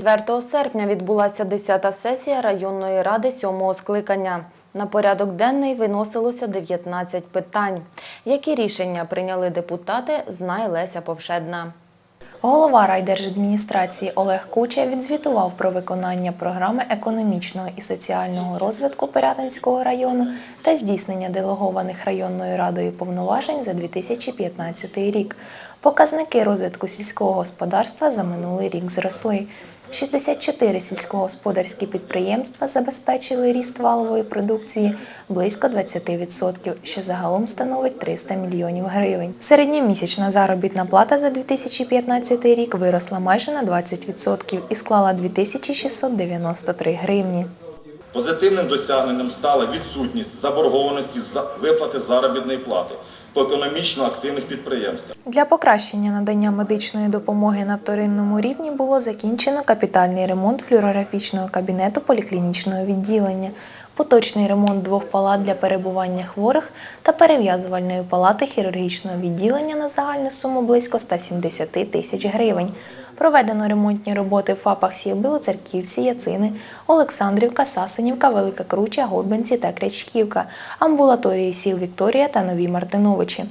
4 серпня відбулася 10-та сесія районної ради 7-го скликання. На порядок денний виносилося 19 питань. Які рішення прийняли депутати, знає Леся Повшедна. Голова райдержадміністрації Олег Куча відзвітував про виконання програми економічного і соціального розвитку Пирятинського району та здійснення делегованих районною радою повноважень за 2015 рік. Показники розвитку сільського господарства за минулий рік зросли. 64 сільськогосподарські підприємства забезпечили ріст валової продукції близько 20%, що загалом становить 300 мільйонів гривень. Середньомісячна заробітна плата за 2015 рік виросла майже на 20% і склала 2693 гривні. Позитивним досягненням стала відсутність заборгованості за виплати заробітної плати по економічно активних підприємствах. Для покращення надання медичної допомоги на вторинному рівні було закінчено капітальний ремонт флюорографічного кабінету поліклінічного відділення, поточний ремонт двох палат для перебування хворих та перев'язувальної палати хірургічного відділення на загальну суму близько 170 тисяч гривень. Проведено ремонтні роботи в ФАПах сіл Білоцерківці, Яцини, Олександрівка, Сасинівка, Велика Круча, Годбенці та Крячківка, амбулаторії сіл Вікторія та Нові Мартиновичі.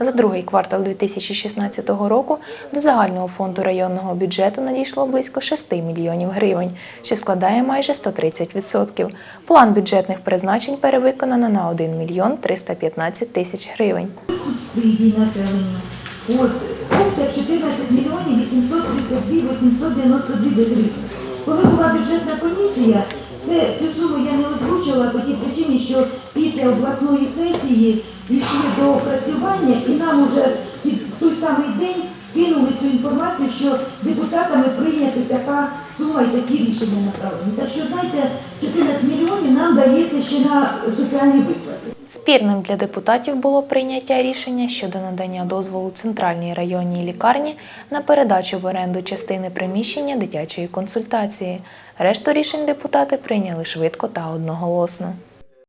За другий квартал 2016 року до загального фонду районного бюджету надійшло близько 6 мільйонів гривень, що складає майже 130%. План бюджетних призначень перевиконано на 1 мільйон 315 тисяч гривень. субсидій населенню. От, обсяг 14 мільйонів 832 892 гривень. Коли була бюджетна комісія, це, цю суму я не озвучила по тій причині, що після обласної сесії йшли до опрацювання і нам уже в той самий день скинули цю інформацію, що депутатами прийнята така сума і такі рішення направлені. Так що, знаєте, 14 мільйонів нам дається ще на соціальні виплати. Спірним для депутатів було прийняття рішення щодо надання дозволу центральній районній лікарні на передачу в оренду частини приміщення дитячої консультації. Решту рішень депутати прийняли швидко та одноголосно.